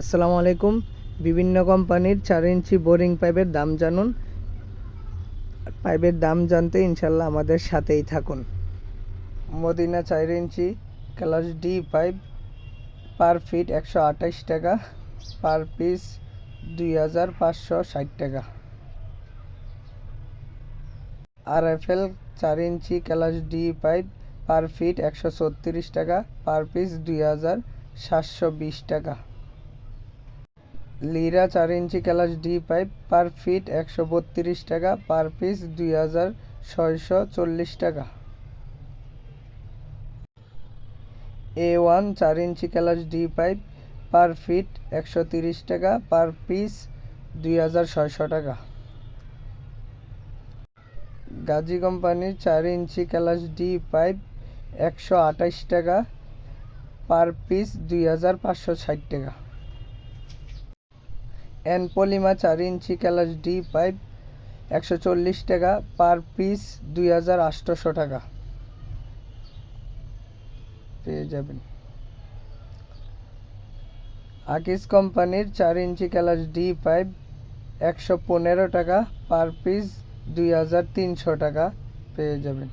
আসসালামু আলাইকুম। বিভিন্ন কোম্পানির চার ইঞ্চি বোরিং পাইপের দাম জানুন। পাইপের দাম জানতে ইনশাল্লাহ আমাদের সাথেই থাকুন। মদিনা চার inch class D pipe per feet একশো আঠাশ টাকা, পার পিস দুই হাজার পাঁচশো ষাট টাকা। আর এফ এল চার inch class D pipe per feet একশো ছত্রিশ টাকা, পার পিস দুই হাজার সাতশো বিশ টাকা। লিরা চার inch class D pipe per feet একশো বত্রিশ টাকা, পার পিস দুই হাজার ছয়শো চল্লিশ টাকা। এ ওয়ান চার inch class D pipe per feet একশো তিরিশ টাকা, পার পিস দুই হাজার ছয়শো টাকা। গাজী কোম্পানির চার ইঞ্চি ক্যালাস ডি পাইপ একশো আঠাশ টাকা, পার পিস দুই হাজার পাঁচশো ষাট টাকা। এন পলিমা চার ইঞ্চি ক্যালাস ডি পাইপ, একশো চল্লিশ টাকা, পার পিস দুই হাজার আটশোশো টাকা। পেয়ে যাবেন। আকিস কোম্পানির চার ইঞ্চি ক্যালাস ডি পাইপ, একশো পনেরো টাকা, পার পিস দুই হাজার তিনশো টাকা। পেয়ে যাবেন।